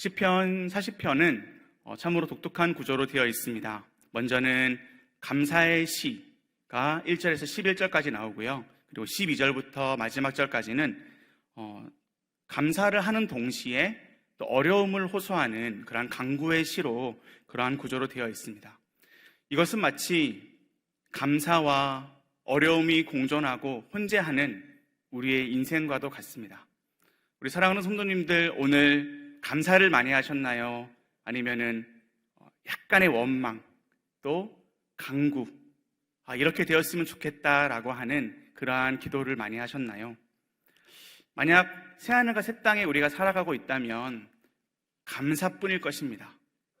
시편 40편은 어, 참으로 독특한 구조로 되어 있습니다. 먼저는 감사의 시가 1절에서 11절까지 나오고요. 그리고 12절부터 마지막 절까지는 어, 감사를 하는 동시에 또 어려움을 호소하는 그러한 강구의 시로 그러한 구조로 되어 있습니다. 이것은 마치 감사와 어려움이 공존하고 혼재하는 우리의 인생과도 같습니다. 우리 사랑하는 성도님들 오늘 감사를 많이 하셨나요? 아니면은 어, 약간의 원망 또 강구 아, 이렇게 되었으면 좋겠다라고 하는 그러한 기도를 많이 하셨나요? 만약 새하늘과 새 땅에 우리가 살아가고 있다면 감사뿐일 것입니다.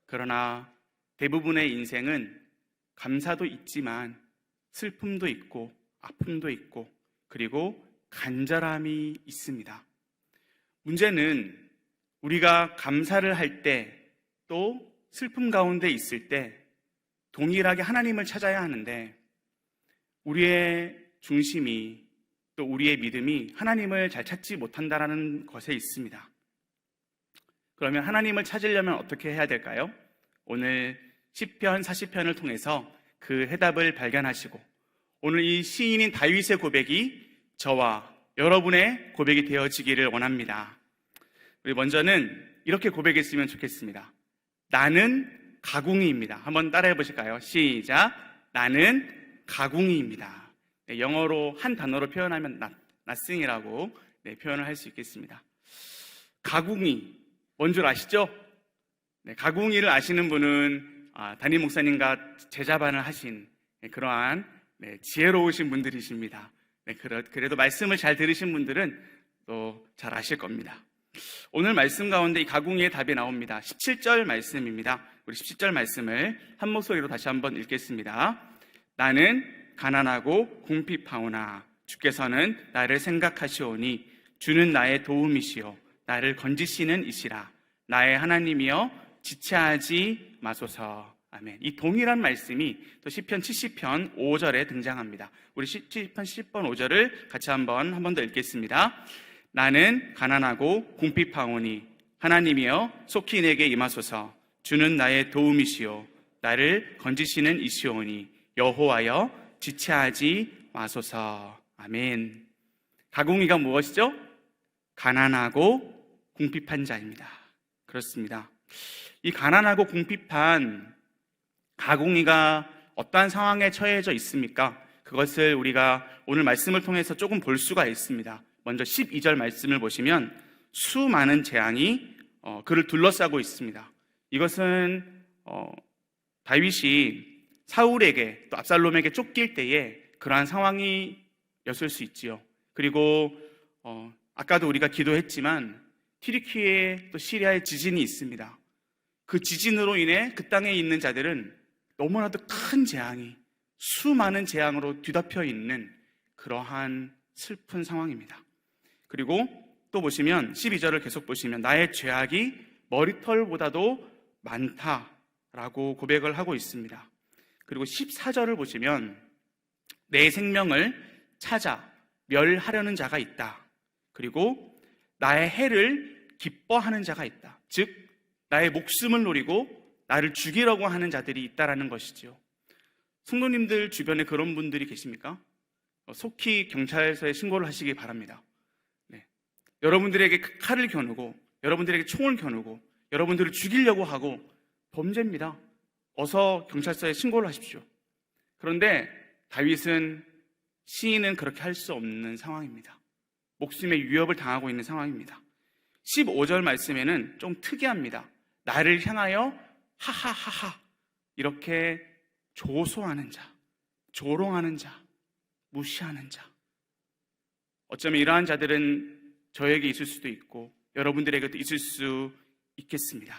그러나 대부분의 인생은 감사도 있지만 슬픔도 있고 아픔도 있고 그리고 간절함이 있습니다. 문제는 우리가 감사를 할 때 또 슬픔 가운데 있을 때 동일하게 하나님을 찾아야 하는데 우리의 중심이 또 우리의 믿음이 하나님을 잘 찾지 못한다라는 것에 있습니다. 그러면 하나님을 찾으려면 어떻게 해야 될까요? 오늘 10편, 40편을 통해서 그 해답을 발견하시고 오늘 이 시인인 다윗의 고백이 저와 여러분의 고백이 되어지기를 원합니다. 우리 먼저는 이렇게 고백했으면 좋겠습니다. 나는 가궁이입니다. 한번 따라해 보실까요? 시작. 나는 가궁이입니다. 네, 영어로 한 단어로 표현하면 nothing이라고 네, 표현을 할 수 있겠습니다. 가궁이 뭔 줄 아시죠? 네, 가궁이를 아시는 분은 아, 담임 목사님과 제자반을 하신 네, 그러한 네, 지혜로우신 분들이십니다. 네, 그래, 그래도 말씀을 잘 들으신 분들은 또 잘 아실 겁니다. 오늘 말씀 가운데 이 가궁이의 답이 나옵니다. 17절 말씀입니다. 우리 17절 말씀을 한 목소리로 다시 한번 읽겠습니다. 나는 가난하고 궁핍하오나 주께서는 나를 생각하시오니 주는 나의 도움이시요 나를 건지시는 이시라 나의 하나님이여 지체하지 마소서 아멘. 이 동일한 말씀이 또 시편 70편 5절에 등장합니다. 우리 시편 10번 5절을 같이 한번 한 번 더 읽겠습니다. 나는 가난하고 궁핍하오니 하나님이여 속히 내게 임하소서 주는 나의 도움이시요 나를 건지시는 이시오니 여호와여 지체하지 마소서 아멘. 가공이가 무엇이죠? 가난하고 궁핍한 자입니다. 그렇습니다. 이 가난하고 궁핍한 가공이가 어떠한 상황에 처해져 있습니까? 그것을 우리가 오늘 말씀을 통해서 조금 볼 수가 있습니다. 먼저 12절 말씀을 보시면 수많은 재앙이 어, 그를 둘러싸고 있습니다. 이것은 어, 다윗이 사울에게 또 압살롬에게 쫓길 때에 그러한 상황이었을 수 있지요. 그리고 어, 아까도 우리가 기도했지만 티리키에 또 시리아에 지진이 있습니다. 그 지진으로 인해 그 땅에 있는 자들은 너무나도 큰 재앙이 수많은 재앙으로 뒤덮여 있는 그러한 슬픈 상황입니다. 그리고 또 보시면 12절을 계속 보시면 나의 죄악이 머리털보다도 많다라고 고백을 하고 있습니다. 그리고 14절을 보시면 내 생명을 찾아 멸하려는 자가 있다. 그리고 나의 해를 기뻐하는 자가 있다. 즉 나의 목숨을 노리고 나를 죽이려고 하는 자들이 있다라는 것이지요. 성도님들 주변에 그런 분들이 계십니까? 어, 속히 경찰서에 신고를 하시기 바랍니다. 네. 여러분들에게 그 칼을 겨누고 여러분들에게 총을 겨누고 여러분들을 죽이려고 하고 범죄입니다. 어서 경찰서에 신고를 하십시오. 그런데 다윗은 시인은 그렇게 할 수 없는 상황입니다. 목숨의 위협을 당하고 있는 상황입니다. 15절 말씀에는 좀 특이합니다. 나를 향하여 하하하하 이렇게 조소하는 자, 조롱하는 자, 무시하는 자. 어쩌면 이러한 자들은 저에게 있을 수도 있고 여러분들에게도 있을 수 있겠습니다.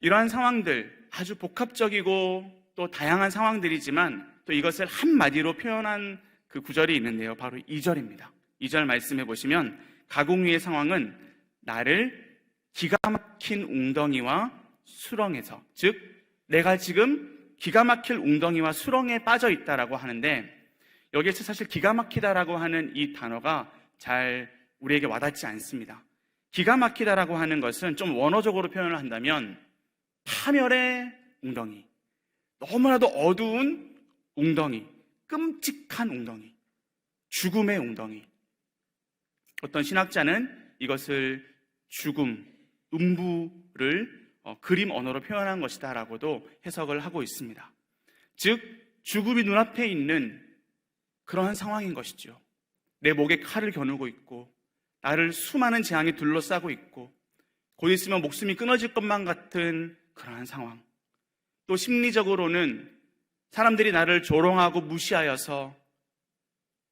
이러한 상황들 아주 복합적이고 또 다양한 상황들이지만 또 이것을 한마디로 표현한 그 구절이 있는데요. 바로 2절입니다. 2절 말씀해 보시면 가공위의 상황은 나를 기가 막힌 웅덩이와 수렁에서 즉 내가 지금 기가 막힐 웅덩이와 수렁에 빠져 있다라고 하는데 여기에서 사실 기가 막히다라고 하는 이 단어가 잘 우리에게 와닿지 않습니다. 기가 막히다라고 하는 것은 좀 원어적으로 표현을 한다면 파멸의 웅덩이, 너무나도 어두운 웅덩이, 끔찍한 웅덩이, 죽음의 웅덩이. 어떤 신학자는 이것을 죽음, 음부를 어, 그림 언어로 표현한 것이다라고도 해석을 하고 있습니다. 즉, 죽음이 눈앞에 있는 그러한 상황인 것이죠. 내 목에 칼을 겨누고 있고, 나를 수많은 재앙이 둘러싸고 있고, 곧 있으면 목숨이 끊어질 것만 같은 그러한 상황. 또 심리적으로는 사람들이 나를 조롱하고 무시하여서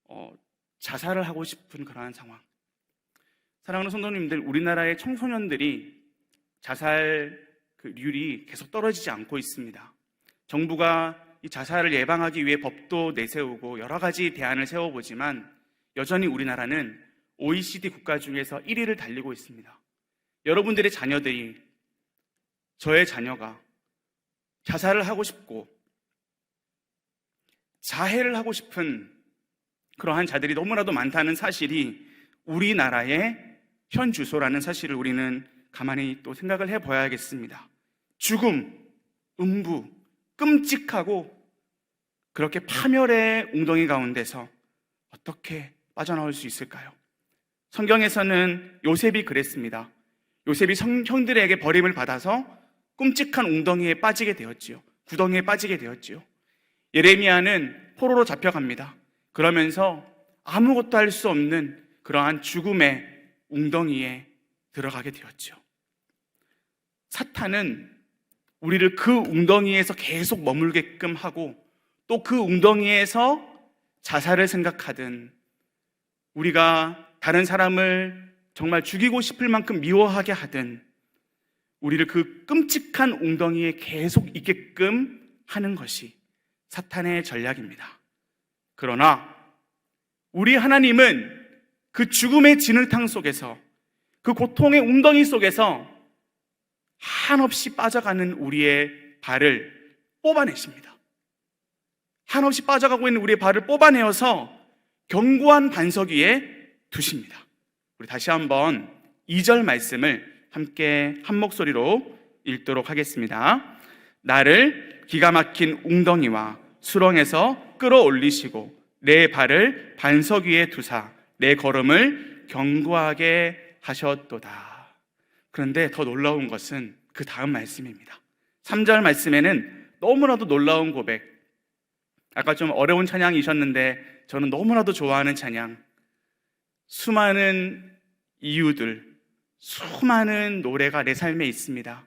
어, 자살을 하고 싶은 그러한 상황. 사랑하는 성도님들, 우리나라의 청소년들이 자살 그 률이 계속 떨어지지 않고 있습니다. 정부가 이 자살을 예방하기 위해 법도 내세우고 여러 가지 대안을 세워보지만 여전히 우리나라는 OECD 국가 중에서 1위를 달리고 있습니다. 여러분들의 자녀들이 저의 자녀가 자살을 하고 싶고 자해를 하고 싶은 그러한 자들이 너무나도 많다는 사실이 우리나라의 현 주소라는 사실을 우리는 가만히 또 생각을 해 봐야겠습니다. 죽음, 음부, 끔찍하고 그렇게 파멸의 웅덩이 가운데서 어떻게 빠져나올 수 있을까요? 성경에서는 요셉이 그랬습니다. 요셉이 성, 형들에게 버림을 받아서 끔찍한 웅덩이에 빠지게 되었지요. 구덩이에 빠지게 되었지요. 예레미야는 포로로 잡혀갑니다. 그러면서 아무것도 할 수 없는 그러한 죽음의 웅덩이에 들어가게 되었죠. 사탄은 우리를 그 웅덩이에서 계속 머물게끔 하고 또 그 웅덩이에서 자살을 생각하든 우리가 다른 사람을 정말 죽이고 싶을 만큼 미워하게 하든 우리를 그 끔찍한 웅덩이에 계속 있게끔 하는 것이 사탄의 전략입니다. 그러나 우리 하나님은 그 죽음의 진흙탕 속에서 그 고통의 웅덩이 속에서 한없이 빠져가는 우리의 발을 뽑아내십니다. 한없이 빠져가고 있는 우리의 발을 뽑아내어서 견고한 반석 위에 두십니다. 우리 다시 한번 2절 말씀을 함께 한 목소리로 읽도록 하겠습니다. 나를 기가 막힌 웅덩이와 수렁에서 끌어올리시고 내 발을 반석 위에 두사 내 걸음을 견고하게 하셨도다. 그런데 더 놀라운 것은 그 다음 말씀입니다. 3절 말씀에는 너무나도 놀라운 고백. 아까 좀 어려운 찬양이셨는데 저는 너무나도 좋아하는 찬양. 수많은 이유들, 수많은 노래가 내 삶에 있습니다.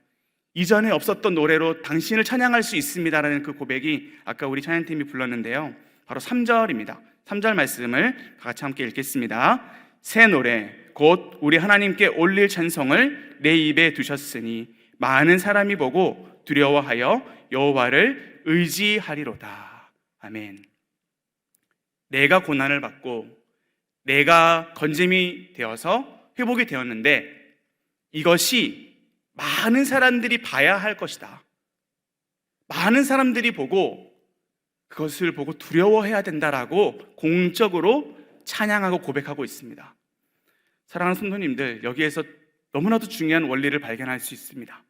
이전에 없었던 노래로 당신을 찬양할 수 있습니다라는 그 고백이 아까 우리 찬양팀이 불렀는데요. 바로 3절입니다. 3절 말씀을 같이 함께 읽겠습니다. 새 노래 곧 우리 하나님께 올릴 찬송을 내 입에 두셨으니 많은 사람이 보고 두려워하여 여호와를 의지하리로다. 아멘. 내가 고난을 받고 내가 건짐이 되어서 회복이 되었는데 이것이 많은 사람들이 봐야 할 것이다. 많은 사람들이 보고 그것을 보고 두려워해야 된다라고 공적으로 찬양하고 고백하고 있습니다. 사랑하는 성도님들, 여기에서 너무나도 중요한 원리를 발견할 수 있습니다.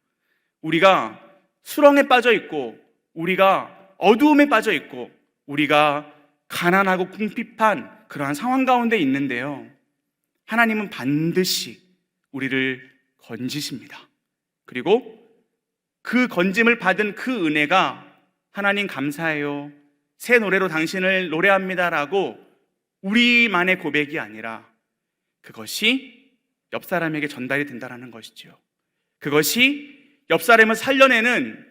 우리가 수렁에 빠져 있고, 우리가 어두움에 빠져 있고, 우리가 가난하고 궁핍한 그러한 상황 가운데 있는데요. 하나님은 반드시 우리를 건지십니다. 그리고 그 건짐을 받은 그 은혜가 하나님 감사해요. 새 노래로 당신을 노래합니다라고 우리만의 고백이 아니라 그것이 옆 사람에게 전달이 된다라는 것이지요. 그것이 옆 사람을 살려내는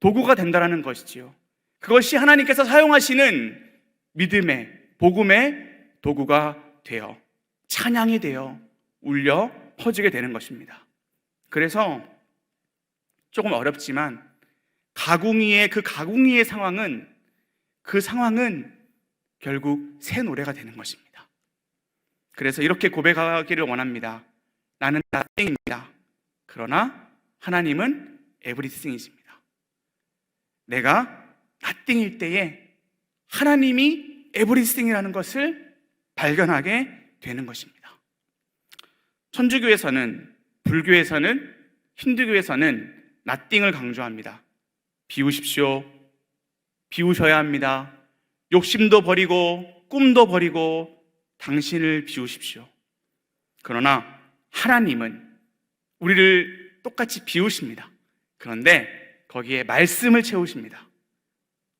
도구가 된다라는 것이지요. 그것이 하나님께서 사용하시는 믿음의 복음의 도구가 되어 찬양이 되어 울려 퍼지게 되는 것입니다. 그래서 조금 어렵지만 가궁이의 그 가궁이의 상황은 그 상황은 결국 새 노래가 되는 것입니다. 그래서 이렇게 고백하기를 원합니다. 나는 나띵입니다. 그러나 하나님은 에브리띵이십니다. 내가 나띵일 때에 하나님이 에브리띵이라는 것을 발견하게 되는 것입니다. 천주교에서는 불교에서는 힌두교에서는 나띵을 강조합니다. 비우십시오. 비우셔야 합니다. 욕심도 버리고 꿈도 버리고 당신을 비우십시오. 그러나 하나님은 우리를 똑같이 비우십니다. 그런데 거기에 말씀을 채우십니다.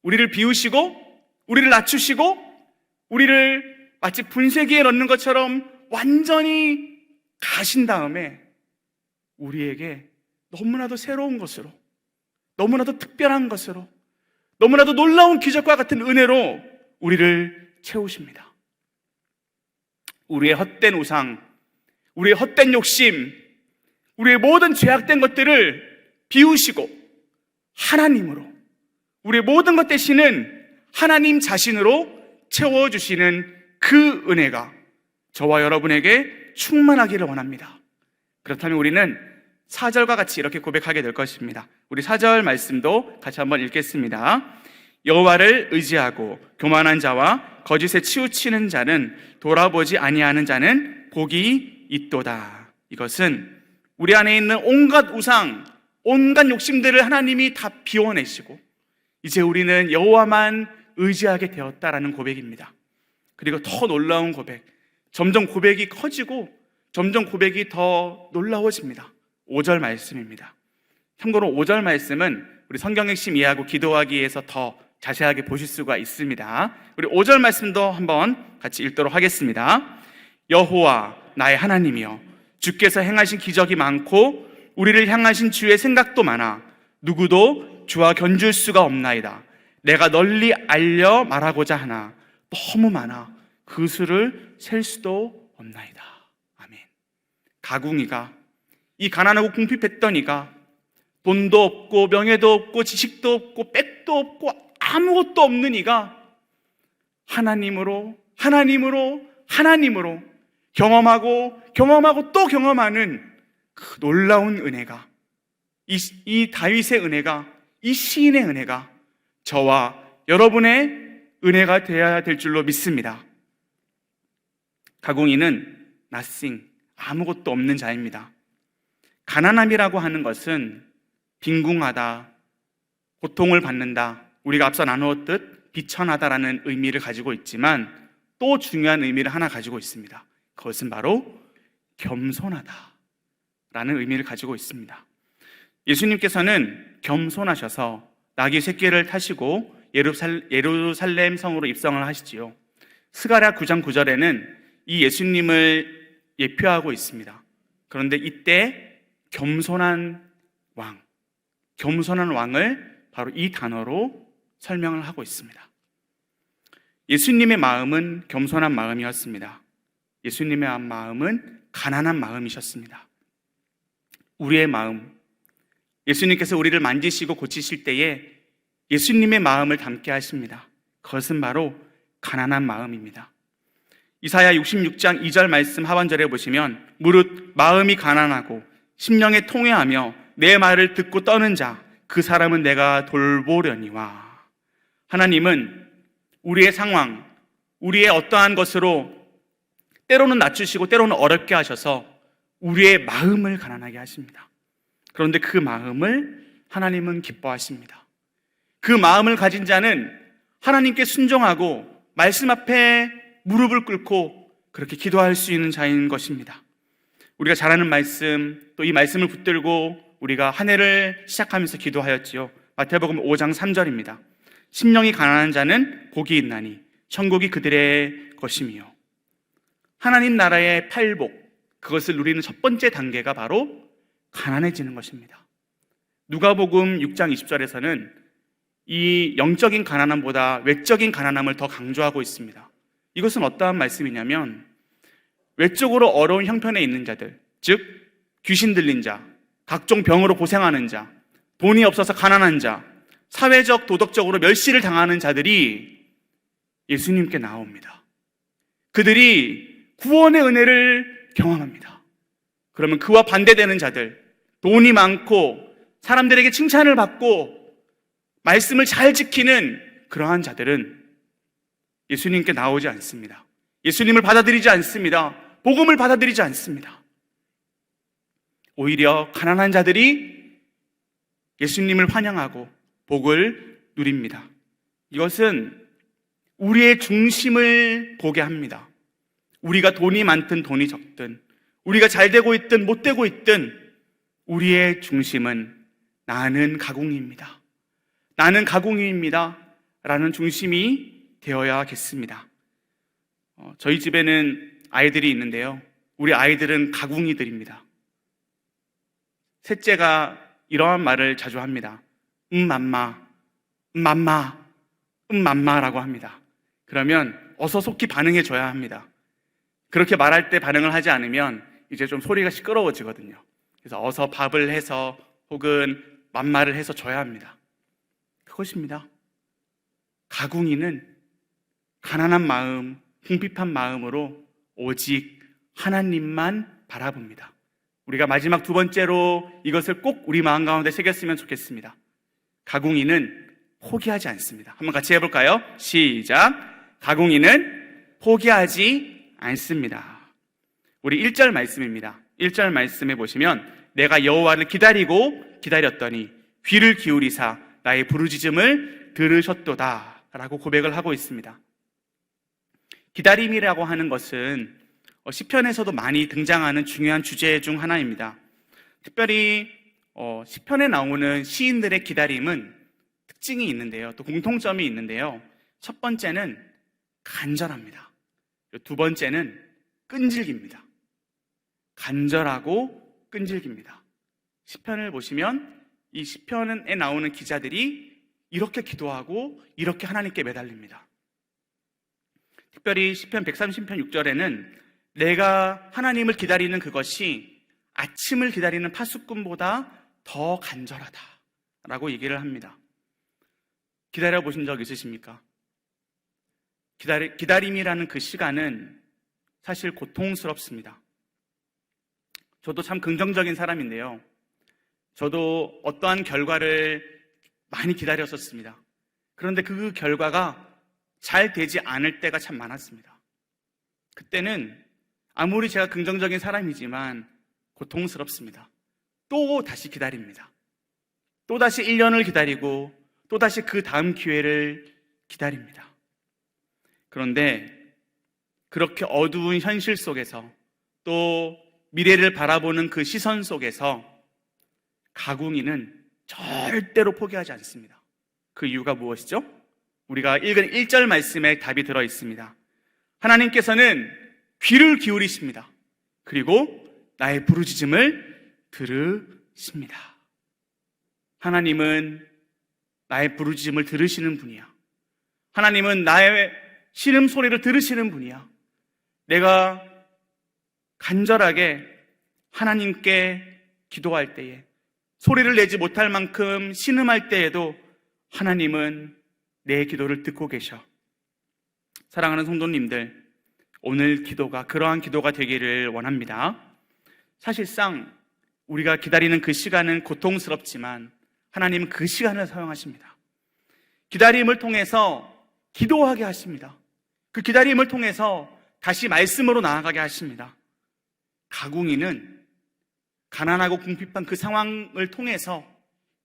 우리를 비우시고 우리를 낮추시고 우리를 마치 분쇄기에 넣는 것처럼 완전히 가신 다음에 우리에게 너무나도 새로운 것으로 너무나도 특별한 것으로 너무나도 놀라운 기적과 같은 은혜로 우리를 채우십니다. 우리의 헛된 우상, 우리의 헛된 욕심, 우리의 모든 죄악된 것들을 비우시고 하나님으로 우리의 모든 것 대신은 하나님 자신으로 채워주시는 그 은혜가 저와 여러분에게 충만하기를 원합니다. 그렇다면 우리는 4절과 같이 이렇게 고백하게 될 것입니다. 우리 4절 말씀도 같이 한번 읽겠습니다. 여호와를 의지하고 교만한 자와 거짓에 치우치는 자는 돌아보지 아니하는 자는 복이 있도다. 이것은 우리 안에 있는 온갖 우상, 온갖 욕심들을 하나님이 다 비워내시고 이제 우리는 여호와만 의지하게 되었다라는 고백입니다. 그리고 더 놀라운 고백. 점점 고백이 커지고 점점 고백이 더 놀라워집니다. 5절 말씀입니다. 참고로 5절 말씀은 우리 성경 핵심 이해하고 기도하기 위해서 더 자세하게 보실 수가 있습니다. 우리 5절 말씀도 한번 같이 읽도록 하겠습니다. 여호와 나의 하나님이여 주께서 행하신 기적이 많고 우리를 향하신 주의 생각도 많아 누구도 주와 견줄 수가 없나이다. 내가 널리 알려 말하고자 하나 너무 많아 그 수를 셀 수도 없나이다. 아멘. 가궁이가 이 가난하고 궁핍했던 이가 돈도 없고 명예도 없고 지식도 없고 백도 없고 아무것도 없는 이가 하나님으로 하나님으로 하나님으로 경험하고 경험하고 또 경험하는 그 놀라운 은혜가 이, 이 다윗의 은혜가 이 시인의 은혜가 저와 여러분의 은혜가 되어야 될 줄로 믿습니다. 가공이는 nothing, 아무것도 없는 자입니다. 가난함이라고 하는 것은 빈궁하다, 고통을 받는다, 우리가 앞서 나누었듯 비천하다라는 의미를 가지고 있지만 또 중요한 의미를 하나 가지고 있습니다. 그것은 바로 겸손하다라는 의미를 가지고 있습니다. 예수님께서는 겸손하셔서 나귀 새끼를 타시고 예루살렘 성으로 입성을 하시지요. 스가랴 9장 9절에는 이 예수님을 예표하고 있습니다. 그런데 이때 겸손한 왕, 겸손한 왕을 바로 이 단어로 설명을 하고 있습니다. 예수님의 마음은 겸손한 마음이었습니다. 예수님의 마음은 가난한 마음이셨습니다. 우리의 마음, 예수님께서 우리를 만지시고 고치실 때에 예수님의 마음을 담게 하십니다. 그것은 바로 가난한 마음입니다. 이사야 66장 2절 말씀 하반절에 보시면 무릇 마음이 가난하고 심령에 통회하며 내 말을 듣고 떠는 자 그 사람은 내가 돌보려니와 하나님은 우리의 상황, 우리의 어떠한 것으로 때로는 낮추시고 때로는 어렵게 하셔서 우리의 마음을 가난하게 하십니다. 그런데 그 마음을 하나님은 기뻐하십니다. 그 마음을 가진 자는 하나님께 순종하고 말씀 앞에 무릎을 꿇고 그렇게 기도할 수 있는 자인 것입니다. 우리가 잘 아는 말씀, 또 이 말씀을 붙들고 우리가 한 해를 시작하면서 기도하였지요. 마태복음 5장 3절입니다. 심령이 가난한 자는 복이 있나니 천국이 그들의 것이며 하나님 나라의 팔복 그것을 누리는 첫 번째 단계가 바로 가난해지는 것입니다. 누가복음 6장 20절에서는 이 영적인 가난함보다 외적인 가난함을 더 강조하고 있습니다. 이것은 어떠한 말씀이냐면 외적으로 어려운 형편에 있는 자들, 즉 귀신 들린 자, 각종 병으로 고생하는 자, 돈이 없어서 가난한 자, 사회적 도덕적으로 멸시를 당하는 자들이 예수님께 나옵니다. 그들이 구원의 은혜를 경험합니다. 그러면 그와 반대되는 자들, 돈이 많고 사람들에게 칭찬을 받고 말씀을 잘 지키는 그러한 자들은 예수님께 나오지 않습니다. 예수님을 받아들이지 않습니다. 복음을 받아들이지 않습니다. 오히려 가난한 자들이 예수님을 환영하고 복을 누립니다. 이것은 우리의 중심을 보게 합니다. 우리가 돈이 많든 돈이 적든, 우리가 잘 되고 있든 못 되고 있든, 우리의 중심은 나는 가공입니다. 나는 가공입니다. 라는 중심이 되어야겠습니다. 어, 저희 집에는 아이들이 있는데요. 우리 아이들은 가궁이들입니다. 셋째가 이러한 말을 자주 합니다. 음, 맘마, 음, 맘마, 음, 맘마라고 합니다. 그러면 어서 속히 반응해 줘야 합니다. 그렇게 말할 때 반응을 하지 않으면 이제 좀 소리가 시끄러워지거든요. 그래서 어서 밥을 해서 혹은 맘마를 해서 줘야 합니다. 그것입니다. 가궁이는 가난한 마음, 궁핍한 마음으로 오직 하나님만 바라봅니다. 우리가 마지막 두 번째로 이것을 꼭 우리 마음 가운데 새겼으면 좋겠습니다. 가궁이는 포기하지 않습니다. 한번 같이 해볼까요? 시작. 가궁이는 포기하지 않습니다. 우리 1절 말씀입니다. 1절 말씀에 보시면 내가 여호와를 기다리고 기다렸더니 귀를 기울이사 나의 부르짖음을 들으셨도다 라고 고백을 하고 있습니다. 기다림이라고 하는 것은 어, 시편에서도 많이 등장하는 중요한 주제 중 하나입니다. 특별히 어, 시편에 나오는 시인들의 기다림은 특징이 있는데요. 또 공통점이 있는데요. 첫 번째는 간절합니다. 두 번째는 끈질깁니다. 간절하고 끈질깁니다. 시편을 보시면 이 시편에 나오는 기자들이 이렇게 기도하고 이렇게 하나님께 매달립니다. 특별히 시편 130편 6절에는 내가 하나님을 기다리는 그것이 아침을 기다리는 파수꾼보다 더 간절하다 라고 얘기를 합니다. 기다려 보신 적 있으십니까? 기다리, 기다림이라는 그 시간은 사실 고통스럽습니다. 저도 참 긍정적인 사람인데요. 저도 어떠한 결과를 많이 기다렸었습니다. 그런데 그 결과가 잘 되지 않을 때가 참 많았습니다. 그때는 아무리 제가 긍정적인 사람이지만 고통스럽습니다. 또 다시 기다립니다. 또 다시 1년을 기다리고 또 다시 그 다음 기회를 기다립니다. 그런데 그렇게 어두운 현실 속에서 또 미래를 바라보는 그 시선 속에서 가궁이는 절대로 포기하지 않습니다. 그 이유가 무엇이죠? 우리가 읽은 1절 말씀에 답이 들어 있습니다. 하나님께서는 귀를 기울이십니다. 그리고 나의 부르짖음을 들으십니다. 하나님은 나의 부르짖음을 들으시는 분이야. 하나님은 나의 신음 소리를 들으시는 분이야. 내가 간절하게 하나님께 기도할 때에 소리를 내지 못할 만큼 신음할 때에도 하나님은 내 기도를 듣고 계셔. 사랑하는 성도님들, 오늘 기도가 그러한 기도가 되기를 원합니다. 사실상 우리가 기다리는 그 시간은 고통스럽지만 하나님은 그 시간을 사용하십니다. 기다림을 통해서 기도하게 하십니다. 그 기다림을 통해서 다시 말씀으로 나아가게 하십니다. 가궁이는 가난하고 궁핍한 그 상황을 통해서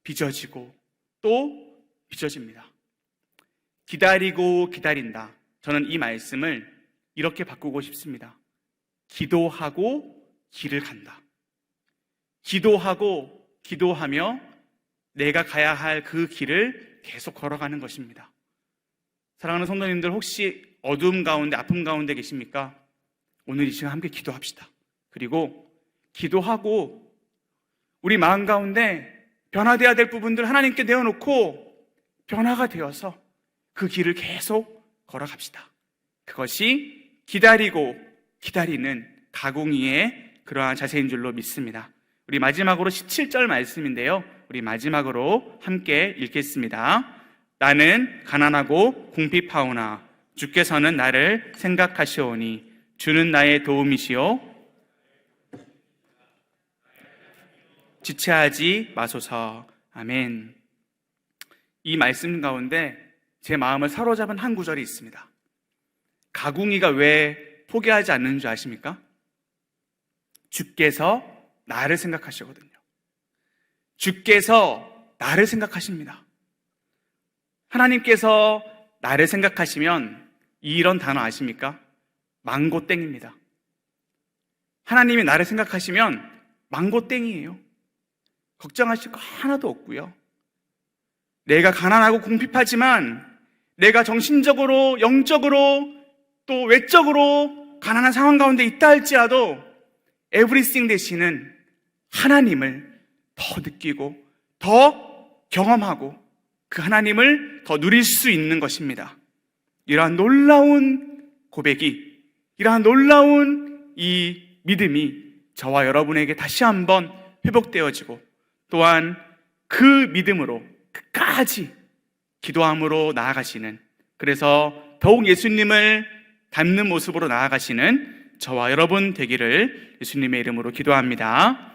빚어지고 또 빚어집니다. 기다리고 기다린다. 저는 이 말씀을 이렇게 바꾸고 싶습니다. 기도하고 길을 간다. 기도하고 기도하며 내가 가야 할 그 길을 계속 걸어가는 것입니다. 사랑하는 성도님들 혹시 어두움 가운데 아픔 가운데 계십니까? 오늘 이 시간 함께 기도합시다. 그리고 기도하고 우리 마음 가운데 변화되어야 될 부분들 하나님께 내어놓고 변화가 되어서 그 길을 계속 걸어갑시다. 그것이 기다리고 기다리는 가공이의 그러한 자세인 줄로 믿습니다. 우리 마지막으로 17절 말씀인데요. 우리 마지막으로 함께 읽겠습니다. 나는 가난하고 궁핍하오나 주께서는 나를 생각하시오니 주는 나의 도움이시오 지체하지 마소서. 아멘. 이 말씀 가운데 제 마음을 사로잡은 한 구절이 있습니다. 가궁이가 왜 포기하지 않는 줄 아십니까? 주께서 나를 생각하시거든요. 주께서 나를 생각하십니다. 하나님께서 나를 생각하시면 이런 단어 아십니까? 망고땡입니다. 하나님이 나를 생각하시면 망고땡이에요. 걱정하실 거 하나도 없고요. 내가 가난하고 궁핍하지만 내가 정신적으로, 영적으로, 또 외적으로 가난한 상황 가운데 있다 할지라도 에브리싱 대신은 하나님을 더 느끼고 더 경험하고 그 하나님을 더 누릴 수 있는 것입니다. 이러한 놀라운 고백이, 이러한 놀라운 이 믿음이 저와 여러분에게 다시 한번 회복되어지고 또한 그 믿음으로 끝까지 기도함으로 나아가시는 그래서 더욱 예수님을 닮는 모습으로 나아가시는 저와 여러분 되기를 예수님의 이름으로 기도합니다.